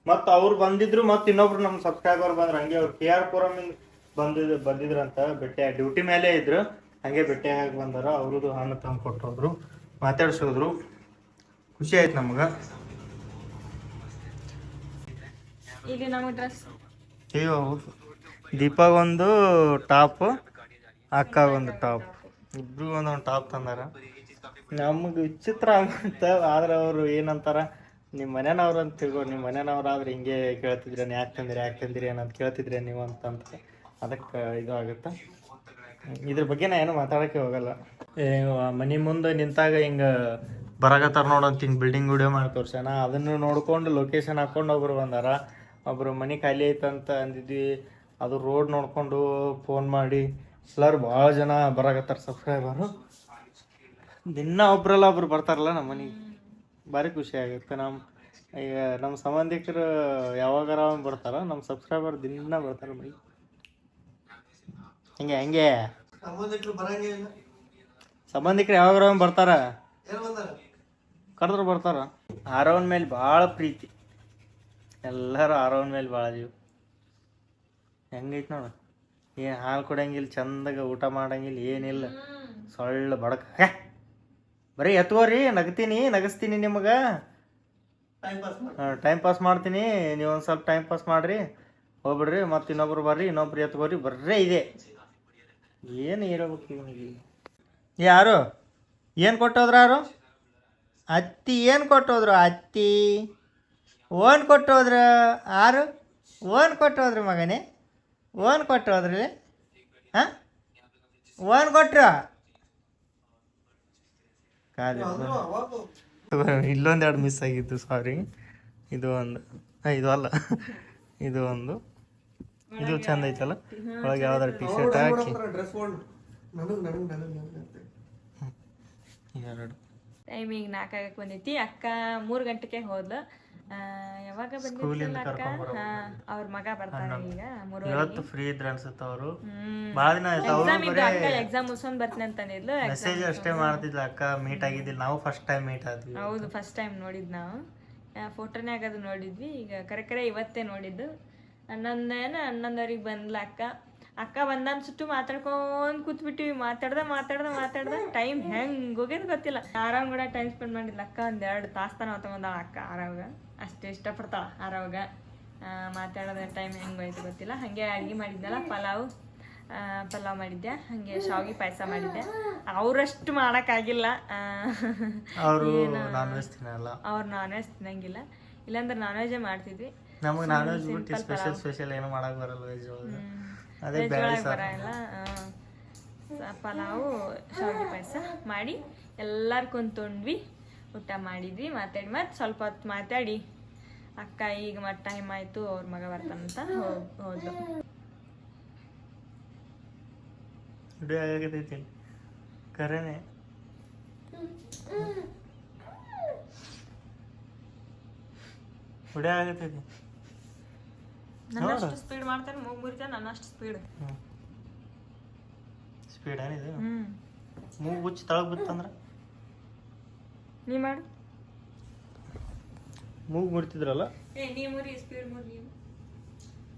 ಮತ್ತು ಅವ್ರು ಬಂದಿದ್ರು ಮತ್ತು ಇನ್ನೊಬ್ರು ನಮ್ಮ ಸಬ್ಸ್ಕ್ರೈಬರ್ ಬಂದ್ರು. ಹಂಗೆ ಅವ್ರು ಕೆ ಆರ್ ಪುರಮಿಂದ ಬಂದಿದ್ರು ಬಂದಿದ್ರಂತ ಬೆಟ್ಟೆ ಡ್ಯೂಟಿ ಮೇಲೆ ಇದ್ರು. ಹಂಗೆ ಭೇಟಿಯಾಗಿ ಬಂದಾರ? ಅವ್ರದ್ದು ಹಣ್ಣು ತಂದು ಕೊಟ್ಟೋದ್ರು ಮಾತಾಡ್ಸೋದ್ರು. ಖುಷಿ ಆಯ್ತು ನಮ್ಗೆ. ಇಲ್ಲಿ ನಮಗೆ ಡ್ರೆಸ್ ಅಯ್ಯೋ ದೀಪಾಗ ಒಂದು ಟಾಪ್ ಅಕ್ಕಾಗ ಒಂದು ಟಾಪ್. ಇಬ್ರು ಒಂದೊಂದು ಟಾಪ್ ತಂದಾರ. ನಮಗೆ ವಿಚಿತ್ರ ಆಗುತ್ತೆ ಆದ್ರೆ ಅವರು ಏನಂತಾರ ನಿಮ್ಮ ಮನೆಯವ್ರು ಅಂತ ತಿಳ್ಕೊ ನಿಮ್ಮ ಮನೆಯವ್ರಾದ್ರೆ ಹಿಂಗೆ ಕೇಳ್ತಿದ್ರಿ ಯಾಕೆ ತಂದಿರಿ ಯಾಕೆ ತಂದಿರಿ ಏನಂತ ಕೇಳ್ತಿದ್ರಿ ನೀವು ಅಂತ ಅಂತ. ಅದಕ್ಕೆ ಇದು ಆಗುತ್ತೆ. ಇದ್ರ ಬಗ್ಗೆ ನಾ ಏನು ಮಾತಾಡೋಕ್ಕೆ ಹೋಗಲ್ಲ. ಮನೆ ಮುಂದೆ ನಿಂತಾಗ ಹಿಂಗೆ ಬರಾಕತ್ತಾರ ನೋಡಂತ ಹಿಂಗೆ ಬಿಲ್ಡಿಂಗ್ ವಿಡಿಯೋ ಮಾಡಿ ತೋರ್ಸ್ಯಾನ. ಅದನ್ನು ನೋಡ್ಕೊಂಡು ಲೊಕೇಶನ್ ಹಾಕೊಂಡು ಒಬ್ರು ಬಂದಾರ. ಒಬ್ರು ಮನೆ ಖಾಲಿ ಐತಂತ ಅಂದಿದ್ವಿ. ಅದು ರೋಡ್ ನೋಡ್ಕೊಂಡು ಫೋನ್ ಮಾಡಿ ಎಲ್ಲರೂ ಭಾಳ ಜನ ಬರಾಕತ್ತಾರ ಸಬ್ಸ್ಕ್ರೈಬರು ದಿನ ಒಬ್ರಲ್ಲ ಒಬ್ರು ಬರ್ತಾರಲ್ಲ ನಮ್ಮ ಮನೆಗೆ. ಭಾರಿ ಖುಷಿ ಆಗುತ್ತೆ. ನಮ್ಮ ಈಗ ನಮ್ಮ ಸಂಬಂಧಿಕರು ಯಾವಾಗಾರ ಬರ್ತಾರ ನಮ್ಮ ಸಬ್ಸ್ಕ್ರೈಬರ್ ದಿನ ಬರ್ತಾರೆ ಮನೆ ಹಿಂಗೆ ಹೆಂಗೆ? ಸಂಬಂಧಿಕರು ಯಾವಾಗಾರ ಬರ್ತಾರ? ಏನು ಬಂದಾರ? ಕರೆದ್ರು ಬರ್ತಾರ. ಆರವನ ಮೇಲೆ ಭಾಳ ಪ್ರೀತಿ. ಎಲ್ಲರೂ ಆರವನ ಮೇಲೆ ಭಾಳ ಜೀವ ಹೆಂಗೈತೆ ನೋಡು. ಏನು ಹಾಲು ಕೊಡಂಗಿಲ್ಲ ಚಂದಾಗ ಊಟ ಮಾಡಂಗಿಲ್ಲ, ಏನಿಲ್ಲ. ಸೊಳ್ಳ ಬಡಕ. ಹೇ, ಬರೀ ಎತ್ಕೋರಿ, ನಗ್ತೀನಿ, ನಗಸ್ತೀನಿ ನಿಮಗೆ. ಟೈಮ್ ಪಾಸ್ ಟೈಮ್ ಪಾಸ್ ಮಾಡ್ತೀನಿ. ನೀವು ಒಂದು ಸ್ವಲ್ಪ ಟೈಮ್ ಪಾಸ್ ಮಾಡಿರಿ. ಹೋಗ್ಬಿಡ್ರಿ, ಮತ್ತು ಇನ್ನೊಬ್ರು ಬರ್ರಿ, ಇನ್ನೊಬ್ರು ಎತ್ಕೋರಿ, ಬರ್ರೇ ಇದೆ. ಏನು ಹೇಳ್ಬೇಕು ಇವನಿಗೆ? ಯಾರು? ಏನು ಕೊಟ್ಟೋದ್ರ ಯಾರು ಅತ್ತಿ ಏನು ಕೊಟ್ಟೋದ್ರು ಅತ್ತಿ? ಓನ್ ಕೊಟ್ಟೋದ್ರ ಆರು? ಓನ್ ಕೊಟ್ಟೋದ್ರು ಮಗನೇ? ಓನ್ ಕೊಟ್ಟೋದ್ರಿ ಹಾಂ? ಓನ್ ಕೊಟ್ರ? ಇಲ್ಲೊಂದು ಎರಡು ಮಿಸ್ ಆಗಿತ್ತು ಸಾರಿ ಇದು ಒಂದು ಇದು ಅಲ್ಲ. ಇದು ಒಂದು. ಇದು ಚಂದ ಐತಲ್ಲ? ಒಳಗೆ ಯಾವ್ದಾರು ಟಿ ಶರ್ಟ್ ಹಾಕಿ. ಎರಡು. ಟೈಮ್ ಈಗ ನಾಲ್ಕಾಗಕ್ಕೆ ಬಂದೈತಿ. ಅಕ್ಕ ಮೂರು ಗಂಟೆಗೆ ಹೋದ್ಲು. ಆ, ಯಾವಾಗ ಬಂದಿಲ್ಲ ಅಕ್ಕ? ಅವ್ರ ಮಗ ಬರ್ತಾನೆ ಈಗ ಇವತ್ತು ಫ್ರೀ ಇದ್ರ ಅನ್ಸುತ್ತೆ ಅವರು. ದಿನ ಎಕ್ಸಾಮ್ ಇದ್ದು ಅಕ್ಕ ಎಕ್ಸಾಮ್ ಮುಗಿಸ್ಕೊಂಡ್ ಬರ್ತೀನಿ ಅಂತಂದಿದ್ಲು ಮೆಸೇಜ್ ಅಷ್ಟೇ ಮಾಡ್ತಿದ್ಲ ಅಕ್ಕ. ಮೀಟ್ ಆಗಿದ್ದಿಲ್ಲ. ನಾವು ಫಸ್ಟ್ ಟೈಮ್ ಮೀಟ್ ಆದ್ವಿ ಹೌದು ಫಸ್ಟ್ ಟೈಮ್ ನೋಡಿದ್ ನಾವು. ಫೋಟೋನೇ ಅದು ನೋಡಿದ್ವಿ. ಈಗ ಕರೆ ಕರೆ ಇವತ್ತೇ ನೋಡಿದ್ದು. ಹನ್ನೊಂದೇನ ಹನ್ನೊಂದವರೆಗೆ ಬಂದ್ಲ ಅಕ್ಕ. ಅಕ್ಕ ಬಂದನ್ ಸುಟ್ಟು ಮಾತಾಡ್ಕೊಂಡ್ ಕೂತ್ಬಿಟ್ಟಿವಿ. ಮಾತಾಡ್ದ ಮಾತಾಡ್ದ ಮಾತಾಡ್ದ ಟೈಮ್ ಹೆಂಗ್ ಹೋಗ್ಯದ ಗೊತ್ತಿಲ್ಲ. ಆರಾಮ್ ಕೂಡ ಟೈಮ್ ಸ್ಪೆಂಡ್ ಮಾಡಿಲ್ಲ. ಅಕ್ಕ ಒಂದ್ ಎರಡು ತಾಸ್ ತನ ತಗೊಂಡಾಳ ಅಕ್ಕ ಆರಾವಾಗ ಅಷ್ಟು ಇಷ್ಟಪಡ್ತಾಳ ಆರಾವಾಗ ಮಾತಾಡೋದ ಟೈಮ್ ಹೆಂಗ್ ಹೋಯ್ತು ಗೊತ್ತಿಲ್ಲ. ಹಾಗೆ ಅಡ್ಗೆ ಮಾಡಿದ್ನಲ್ಲ ಪಲಾವ್. ಪಲಾವ್ ಮಾಡಿದ್ದೆ ಹಂಗೆ ಶಾವಿಗೆ ಪಾಯಸ ಮಾಡಿದ್ದೆ. ಅವರಷ್ಟು ಮಾಡೋಕ್ಕಾಗಿಲ್ಲ. ಅವರು ನಾನ್ ವೆಜ್ ತಿನ್ನಲ್ಲ. ಅವ್ರು ನಾನ್ ವೆಜ್ ತಿನ್ನಂಗಿಲ್ಲ. ಇಲ್ಲಾಂದ್ರೆ ನಾನ್ ವೆಜ್ ಮಾಡ್ತಿದ್ವಿ. ನಮಗೆ ನಾನ್ ವೆಜ್ ಬಿಟ್ಟು ಸ್ಪೆಷಲ್ ಸ್ಪೆಷಲ್ ಏನು ಮಾಡಕ್ ಬರಲ್ಲ ವೆಜ್ ಒಳಗೆ. ಅದೇ ಬೇಳೆ ಸಾರು. ಪಲಾವು ಶಾವಿಗೆ ಪಾಯಸ ಮಾಡಿ ಎಲ್ಲರೂ ಕುಂತ್ಕೊಂಡ್ವಿ ಊಟ ಮಾಡಿದ್ವಿ ಮಾತಾಡಿ ಮತ್ತೆ ಸ್ವಲ್ಪ ಹೊತ್ತು ಮಾತಾಡಿ. ಅಕ್ಕ ಈಗ ಮತ್ತೆ ಟೈಮ್ ಆಯ್ತು ಅವ್ರ ಮಗ ಬರ್ತಾನಂತ ಹೋದ್ಲು ಆಗತೈತಿ ಕರೆನೆ. ವಿಡಿಯೋ ಆಗತೈತಿ ನನ್ನಷ್ಟು ಸ್ಪೀಡ್ ಮಾಡ್ತಾನೆ ಮೂಗ್ ಮುರಿತಾನೆ ನನ್ನಷ್ಟು ಸ್ಪೀಡ್ ಸ್ಪೀಡ್ ಏನಿದೆ? ಹ್ಮ್. ಮೂಗು ಮುಚ್ಚಿ ತಳಗ್ ಬಿತ್ತಂದ್ರ? ನೀ ಮಾಡು. ಮೂಗು ಮುರಿತಿದ್ರಲ್ಲ? ಏ ನೀ ಮುರಿ ಸ್ಪೀಡ್ ಮುರಿ ನೀನು.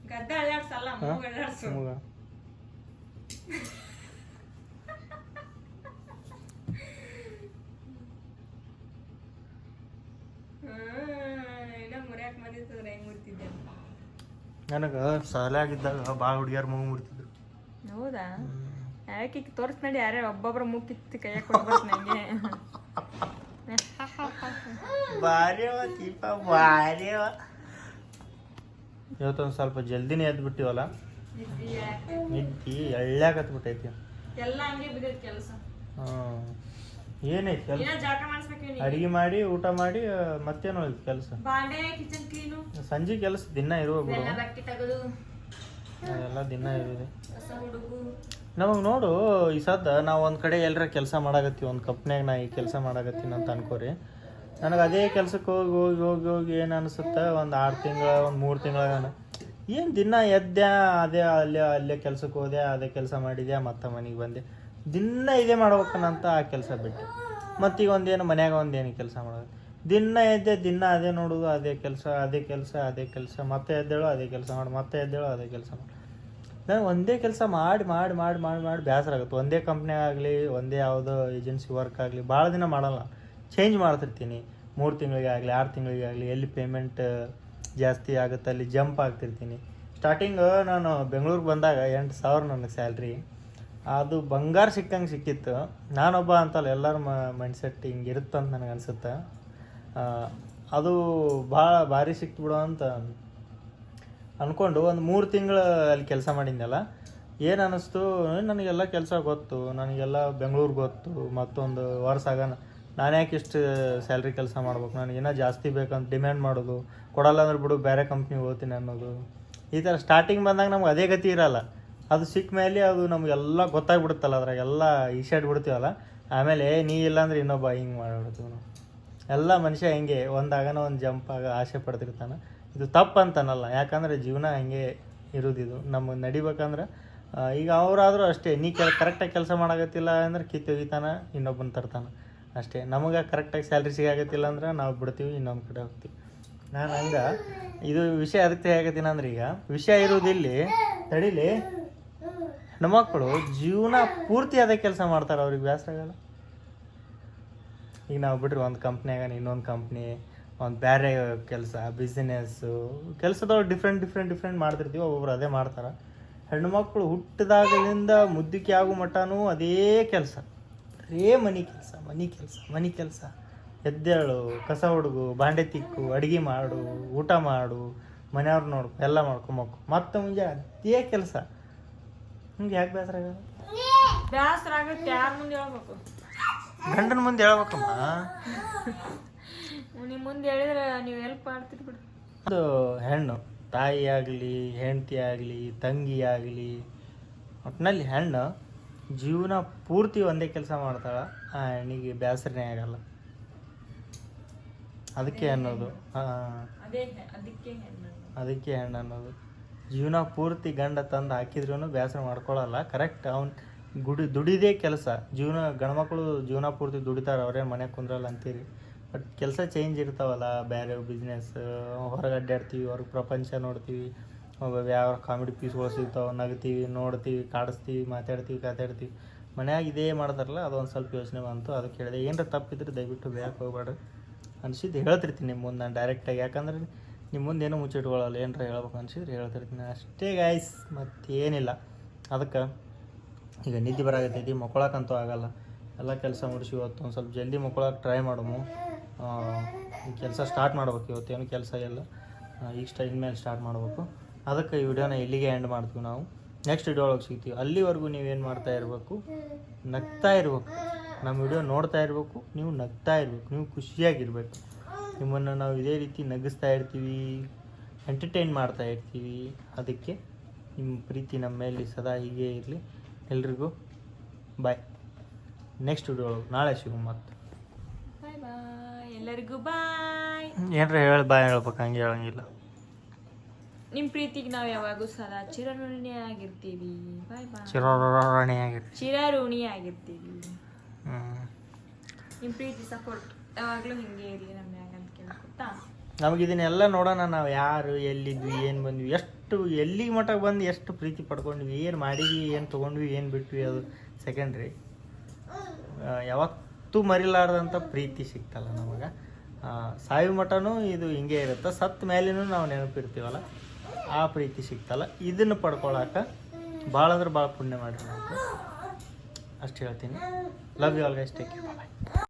ಗದ್ದೆ ಅಳ್ಳಾಡ್ಸಲ್ಲ ಮೂಗ್ ಅಳ್ಳಾಡ್ಸು ಮೂಗ. ನನಗೆ ಸಾಲಾಗಿದ್ದಾಗ ಭಾಳ ಹುಡುಗಿಯರು ಮೂಗು ಮುಡ್ತಿದ್ರು ಹೌದಾ? ಯಾಕೆ ತೋರ್ಸ್ ನಡಿ ಯಾರೇ ಒಬ್ಬೊಬ್ರ ಮೂಗ್ ಕಿತ್ತು ಕೈಯ ಕೊಡ್ಬೇಕು ನಂಗೆ. *laughs* ಭಾರಿ ಅವ ದೀಪ ಭಾರಿ ಅವ ಇವತ್ತೊಂದು ಸ್ವಲ್ಪ ಜಲ್ದಿನೇ ಎದ್ದು ಬಿಟ್ಟಿವಲ್ಲ ನಿದ್ದಿ ಎಳ್ಳ್ಯಾಕತ್ಬಿಟ್ಟೈತಿ ಎಲ್ಲ ಹಂಗೆ ಬಿದ್ದೈತಿ ಕೆಲಸ. ಹ್ಮ್. ಏನೈತಿ ಕೆಲಸ ಅಡಿಗೆ ಮಾಡಿ ಊಟ ಮಾಡಿ ಮತ್ತೇನು ಮತ್ತೇನೋ ಕೆಲಸ. ಸಂಜೆ ಕೆಲಸ ದಿನ ಇರುವ ಬಿಡು. ಎಲ್ಲ ದಿನ ಇರೋದು. ನಮಗೆ ನೋಡು ಈ ಸದ್ದ ನಾವು ಒಂದು ಕಡೆ ಎಲ್ಲರ ಕೆಲಸ ಮಾಡಾಕತ್ತೀವಿ ಒಂದು ಕಂಪ್ನ್ಯಾಗ ನಾ ಈ ಕೆಲಸ ಮಾಡಾಕತ್ತೀನಿ ಅಂತ ಅನ್ಕೋರಿ. ನನಗೆ ಅದೇ ಕೆಲ್ಸಕ್ಕೆ ಹೋಗಿ ಹೋಗಿ ಹೋಗಿ ಹೋಗಿ ಏನು ಅನಿಸುತ್ತೆ? ಒಂದು ಆರು ತಿಂಗಳ ಒಂದು ಮೂರು ತಿಂಗಳಾಗ ಏನು ದಿನ ಎದ್ದೆ ಅದೇ ಅಲ್ಲೇ ಅಲ್ಲೇ ಕೆಲ್ಸಕ್ಕೆ ಹೋದೆ ಅದೇ ಕೆಲಸ ಮಾಡಿದೆ ಮತ್ತೆ ಮನೆಗೆ ಬಂದೆ. ದಿನ ಇದೇ ಮಾಡ್ಬೇಕನ್ನಂತ ಆ ಕೆಲಸ ಬಿಟ್ಟು. ಮತ್ತೀಗ ಒಂದೇನು ಮನ್ಯಾಗ ಒಂದೇನು ಕೆಲಸ ಮಾಡೋದು. ದಿನ ಎದ್ದೆ ದಿನ ಅದೇ ನೋಡೋದು, ಅದೇ ಕೆಲಸ ಅದೇ ಕೆಲಸ ಅದೇ ಕೆಲಸ, ಮತ್ತೆ ಎದ್ದೇಳು, ಅದೇ ಕೆಲಸ ಮಾಡಿ, ಮತ್ತೆ ಎದ್ದೇಳು, ಅದೇ ಕೆಲಸ ಮಾಡಿ. ನಾನು ಒಂದೇ ಕೆಲಸ ಮಾಡಿ ಮಾಡಿ ಮಾಡಿ ಮಾಡಿ ಮಾಡಿ ಬೇಸರ ಆಗುತ್ತೆ. ಒಂದೇ ಕಂಪ್ನಿ ಆಗಲಿ, ಒಂದೇ ಯಾವುದೋ ಏಜೆನ್ಸಿ ವರ್ಕ್ ಆಗಲಿ, ಭಾಳ ದಿನ ಮಾಡಲ್ಲ. ಚೇಂಜ್ ಮಾಡ್ತಿರ್ತೀನಿ. ಮೂರು ತಿಂಗಳಿಗೆ ಆಗಲಿ, ಆರು ತಿಂಗಳಿಗೆ ಆಗಲಿ, ಎಲ್ಲಿ ಪೇಮೆಂಟ್ ಜಾಸ್ತಿ ಆಗುತ್ತೆ, ಅಲ್ಲಿ ಜಂಪ್ ಆಗ್ತಿರ್ತೀನಿ. ಸ್ಟಾರ್ಟಿಂಗ್ ನಾನು ಬೆಂಗಳೂರಿಗೆ ಬಂದಾಗ ಎಂಟು ಸಾವಿರ ನನಗೆ ಸ್ಯಾಲ್ರಿ ಅದು ಬಂಗಾರ ಸಿಕ್ಕಂಗೆ ಸಿಕ್ಕಿತ್ತು. ನಾನೊಬ್ಬ ಅಂತಲ್ಲ, ಎಲ್ಲರ ಮೈಂಡ್ ಸೆಟ್ ಹಿಂಗೆ ಇರುತ್ತಂತ ನನಗೆ ಅನಿಸುತ್ತೆ. ಅದು ಭಾಳ ಭಾರಿ ಸಿಕ್ತು ಬಿಡು ಅಂತ ಅಂದ್ಕೊಂಡು ಒಂದು ಮೂರು ತಿಂಗಳು ಅಲ್ಲಿ ಕೆಲಸ ಮಾಡಿದ್ನಲ್ಲ, ಏನು ಅನ್ನಿಸ್ತು ನನಗೆಲ್ಲ ಕೆಲಸ ಗೊತ್ತು, ನನಗೆಲ್ಲ ಬೆಂಗಳೂರು ಗೊತ್ತು, ಮತ್ತೊಂದು ವರ್ಷ ಆಗೋಣ ನಾನು ಯಾಕೆ ಇಷ್ಟು ಸ್ಯಾಲ್ರಿ ಕೆಲಸ ಮಾಡ್ಬೇಕು ನನಗೇನೋ ಜಾಸ್ತಿ ಬೇಕಂತ ಡಿಮ್ಯಾಂಡ್ ಮಾಡೋದು, ಕೊಡಲ್ಲ ಅಂದ್ರೆ ಬಿಡು ಬೇರೆ ಕಂಪ್ನಿಗೆ ಹೋಗ್ತೀನಿ ಅನ್ನೋದು. ಈ ಥರ ಸ್ಟಾರ್ಟಿಂಗ್ ಬಂದಾಗ ನಮ್ಗೆ ಅದೇ ಗತಿ ಇರಲ್ಲ. ಅದು ಸಿಕ್ಕ ಮೇಲೆ ಅದು ನಮಗೆಲ್ಲ ಗೊತ್ತಾಗ್ಬಿಡುತ್ತಲ್ಲ ಅದ್ರಾಗೆಲ್ಲ ಈಶಾಡ್ ಬಿಡ್ತೀವಲ್ಲ ಆಮೇಲೆ, ನೀ ಇಲ್ಲಾಂದ್ರೆ ಇನ್ನೊಬ್ಬ ಹಿಂಗೆ ಮಾಡ್ಬಿಡ್ತೀವಿ ನಾವು. ಎಲ್ಲ ಮನುಷ್ಯ ಹೆಂಗೆ, ಒಂದಾಗನ ಒಂದು ಜಂಪ್ ಆಗ ಆಸೆ ಪಡ್ತಿರ್ತಾನೆ. ಇದು ತಪ್ಪು ಅಂತನಲ್ಲ, ಯಾಕಂದ್ರೆ ಜೀವನ ಹಂಗೆ ಇರೋದಿದು ನಮಗೆ ನಡಿಬೇಕಂದ್ರೆ ಈಗ ಅವರಾದರೂ ಅಷ್ಟೇ, ನೀ ಕೆಲ ಕರೆಕ್ಟಾಗಿ ಕೆಲಸ ಮಾಡಾಗತ್ತಿಲ್ಲ ಅಂದ್ರೆ ಕಿತ್ತು ಒಗಿತಾನ, ಇನ್ನೊಬ್ಬನ ತರ್ತಾನೆ. ಅಷ್ಟೇ, ನಮಗೆ ಕರೆಕ್ಟಾಗಿ ಸ್ಯಾಲ್ರಿ ಸಿಗಾಗತ್ತಿಲ್ಲ ಅಂದ್ರೆ ನಾವು ಬಿಡ್ತೀವಿ ಇನ್ನೊಂದು ಕಡೆ ಹೋಗ್ತೀವಿ. ನಾನು ಹಂಗೆ, ಇದು ವಿಷಯ ಅದಕ್ಕೆ ಹೇಗತ್ತೀನಂದ್ರೆ ಈಗ, ವಿಷಯ ಇರೋದಿಲ್ಲಿ, ತಡೀಲಿ? ಹೆಣ್ಮಕ್ಳು ಜೀವನ ಪೂರ್ತಿ ಅದೇ ಕೆಲಸ ಮಾಡ್ತಾರೆ ಅವ್ರಿಗೆ ಬೇಸರ ಈಗ ನಾವು ಬಿಟ್ರಿ ಒಂದು ಕಂಪ್ನಿಯಾಗ ಇನ್ನೊಂದು ಕಂಪ್ನಿ ಒಂದು ಬೇರೆ ಕೆಲಸ ಬಿಸ್ನೆಸ್ಸು ಕೆಲಸದವ್ರು ಡಿಫ್ರೆಂಟ್ ಡಿಫ್ರೆಂಟ್ ಡಿಫ್ರೆಂಟ್ ಮಾಡ್ತಿರ್ತೀವಿ, ಒಬ್ಬೊಬ್ರು ಅದೇ ಮಾಡ್ತಾರೆ. ಹೆಣ್ಮಕ್ಳು ಹುಟ್ಟಿದಾಗಲಿಂದ ಮುದ್ದಕ್ಕೆ ಆಗೋ ಮಟ್ಟನೂ ಅದೇ ಕೆಲಸ. ಬರೇ ಮನೆ ಕೆಲಸ ಮನೆ ಕೆಲಸ ಮನೆ ಕೆಲಸ. ಎದ್ದೇಳು, ಕಸ ಹುಡುಗು, ಬಾಂಡೆ ತಿಕ್ಕು, ಅಡುಗೆ ಮಾಡು, ಊಟ ಮಾಡು ಮನೆಯವ್ರು ನೋಡ್ಕೊ, ಎಲ್ಲ ಮಾಡ್ಕೊಂಬಕ್ಕು ಮತ್ತೆ ಮುಂಜಾನೆ ಅದೇ ಕೆಲಸ. ಹಿಂಗೆ ಯಾಕೆ ಬೇಸರ ಆಗಲ್ಲ ಬೇಸರ ಆಗುತ್ತೆ ಯಾರ ಮುಂದೆ ಹೇಳ್ಬೇಕು? ಗಂಡನ ಮುಂದೆ ಹೇಳ್ಬೇಕಮ್ಮ ನಿಮ್ಮ ಮುಂದೆ ಹೇಳಿದ್ರೆ ನೀವು ಎಲ್ಪ್ ಮಾಡ್ತೀರಿ ಬಿಡು. ಅದು ಹೆಣ್ಣು ತಾಯಿ ಆಗಲಿ ಹೆಂಡತಿ ಆಗಲಿ ತಂಗಿ ಆಗಲಿ ಒಟ್ಟಿನಲ್ಲಿ ಹೆಣ್ಣು ಜೀವನ ಪೂರ್ತಿ ಒಂದೇ ಕೆಲಸ ಮಾಡ್ತಾಳೆ ಆ ಹೆಣ್ಣಿಗೆ ಬೇಸರನೇ ಆಗಲ್ಲ. ಅದಕ್ಕೆ ಅನ್ನೋದು. ಅದಕ್ಕೆ ಹೆಣ್ಣು ಅನ್ನೋದು. ಜೀವನ ಪೂರ್ತಿ ಗಂಡ ತಂದು ಹಾಕಿದ್ರೂ ಬೇಸರ ಮಾಡ್ಕೊಳ್ಳಲ್ಲ. ಕರೆಕ್ಟ್ ಅವ್ನು ಗುಡಿ ದುಡಿದೇ ಕೆಲಸ. ಜೀವನ ಗಂಡ್ಮಕ್ಳು ಜೀವನ ಪೂರ್ತಿ ದುಡಿತಾರೆ, ಅವರೇ ಮನೆ ಕುಂದ್ರಲ್ಲ ಅಂತೀರಿ. ಬಟ್ ಕೆಲಸ ಚೇಂಜ್ ಇರ್ತಾವಲ್ಲ, ಬೇರೆ ಬಿಸ್ನೆಸ್ ಹೊರಗೆ ಅಡ್ಡಾಡ್ತೀವಿ, ಹೊರಗೆ ಪ್ರಪಂಚ ನೋಡ್ತೀವಿ. ಯಾವ ಕಾಮಿಡಿ ಪೀಸ್ಗಳು ಸಿಗ್ತಾವೆ, ನಗ್ತೀವಿ, ನೋಡ್ತೀವಿ, ಕಾಡಿಸ್ತೀವಿ, ಮಾತಾಡ್ತೀವಿ, ಕಾತಾಡ್ತೀವಿ. ಮನ್ಯಾಗ ಇದೇ ಮಾಡ್ತಾರಲ್ಲ, ಅದೊಂದು ಸ್ವಲ್ಪ ಯೋಚನೆ ಬಂತು. ಅದಕ್ಕೆ ಹೇಳಿದೆ, ಏನರ ತಪ್ಪಿದ್ರೆ ದಯವಿಟ್ಟು ಬೇಯಕ್ಕೆ ಹೋಗ್ಬೇಡ್ರಿ. ಅನಿಸಿದ್ದು ಹೇಳ್ತಿರ್ತೀನಿ ನಿಮ್ಮ ಮುಂದೆ ನಾನು ಡೈರೆಕ್ಟಾಗಿ ಯಾಕಂದ್ರೆ ನಿಮ್ಮ ಮುಂದೆ ಏನೋ ಮುಚ್ಚಿಟ್ಕೊಳ್ಳಲ್ಲ, ಏನರ ಹೇಳ್ಬೇಕು ಅನ್ಸಿದ್ರೆ ಹೇಳ್ತಿರ್ತೀನಿ. ಅಷ್ಟೇ ಗಾಯ್ಸ್ ಮತ್ತೇನಿಲ್ಲ. ಅದಕ್ಕೆ ಈಗ ನಿದ್ದೆ ಬರಾಗತ್ತೈತಿ ಮಕ್ಕಳಕ್ಕಂತೂ ಆಗಲ್ಲ. ಎಲ್ಲ ಕೆಲಸ ಮುಗಿಸಿ ಇವತ್ತು ಒಂದು ಸ್ವಲ್ಪ ಜಲ್ದಿ ಮಕ್ಕೊಳಕ್ಕೆ ಟ್ರೈ ಮಾಡಮು. ಕೆಲಸ ಸ್ಟಾರ್ಟ್ ಮಾಡ್ಬೇಕು ಇವತ್ತೇನು ಕೆಲಸ ಇಲ್ಲ. ಈಗ ಸ್ಟ ಇನ್ಮೇಲೆ ಸ್ಟಾರ್ಟ್ ಮಾಡಬೇಕು. ಅದಕ್ಕೆ ಈ ವಿಡಿಯೋನ ಇಲ್ಲಿಗೆ ಎಂಡ್ ಮಾಡ್ತೀವಿ ನಾವು. ನೆಕ್ಸ್ಟ್ ವಿಡಿಯೋ ಒಳಗೆ ಸಿಗ್ತೀವಿ. ಅಲ್ಲಿವರೆಗೂ ನೀವೇನು ಮಾಡ್ತಾ ಇರಬೇಕು? ನಗ್ತಾ ಇರಬೇಕು. ನಮ್ಮ ವಿಡಿಯೋ ನೋಡ್ತಾ ಇರಬೇಕು. ನೀವು ನಗ್ತಾ ಇರಬೇಕು. ನೀವು ಖುಷಿಯಾಗಿರ್ಬೇಕು. ನಿಮ್ಮನ್ನು ನಾವು ಇದೇ ರೀತಿ ನಗಿಸ್ತಾ ಇರ್ತೀವಿ ಎಂಟರ್ಟೈನ್ ಮಾಡ್ತಾ ಇರ್ತೀವಿ. ಅದಕ್ಕೆ ನಿಮ್ಮ ಪ್ರೀತಿ ನಮ್ಮ ಮೇಲೆ ಸದಾ ಹೀಗೆ ಇರಲಿ. ಎಲ್ರಿಗೂ ಬಾಯ್ ನೆಕ್ಸ್ಟ್ ವಿಡಿಯೋ ಒಳಗೆ ನಾಳೆ ಸಿಗೋ ಮತ್ತೆ ಬಾಯ್ ಬಾಯ್ ಎಲ್ಲರಿಗೂ ಬಾಯ್ ಏನರ ಹೇಳಿ ಬಾಯ್ ಹೇಳ್ಬೇಕು ಹಂಗೆ ಹೇಳಂಗಿಲ್ಲ. ನಿಮ್ಮ ಪ್ರೀತಿಗೆ ನಾವು ಯಾವಾಗೂ ಸದಾ ಚಿರಋಣಿ ಆಗಿರ್ತೀವಿ ಬಾಯ್ ಬಾಯ್ ಚಿರೋರಣೆ ಆಗಿರ್ತೀವಿ ಚಿರಋಣಿ ಆಗಿರ್ತೀವಿ ನಿಮ್ಮ ಪ್ರೀತಿ ಸಪೋರ್ಟ್ ಯಾವಾಗಲೂ ಹಿಂಗೆ ಇರಲಿ ನಮ್ಮ ಇದನ್ನೆಲ್ಲ ನೋಡೋಣ ನಾವು ಯಾರು, ಎಲ್ಲಿದ್ವಿ, ಏನು ಬಂದ್ವಿ, ಎಷ್ಟು ಎಲ್ಲಿಗೆ ಮಟ್ಟಕ್ಕೆ ಬಂದು ಎಷ್ಟು ಪ್ರೀತಿ ಪಡ್ಕೊಂಡ್ವಿ, ಏನು ಮಾಡಿದ್ವಿ, ಏನು ತೊಗೊಂಡ್ವಿ, ಏನು ಬಿಟ್ವಿ ಅದು ಸೆಕೆಂಡ್ರಿ ಯಾವತ್ತೂ ಮರಿಲಾರ್ದಂಥ ಪ್ರೀತಿ ಸಿಗ್ತಲ್ಲ ನಮಗೆ. ಸಾಯು ಮಠನೂ ಇದು ಹಿಂಗೆ ಇರುತ್ತೆ. ಸತ್ತ ಮೇಲಿನೂ ನಾವು ನೆನಪಿರ್ತೀವಲ್ಲ, ಆ ಪ್ರೀತಿ ಸಿಗ್ತಲ್ಲ ಇದನ್ನು ಪಡ್ಕೊಳಕ್ಕೆ ಭಾಳ ಅಂದ್ರೆ ಭಾಳ ಪುಣ್ಯ ಮಾಡಿರಿ ಅಷ್ಟು ಹೇಳ್ತೀನಿ. Love you all guys take bye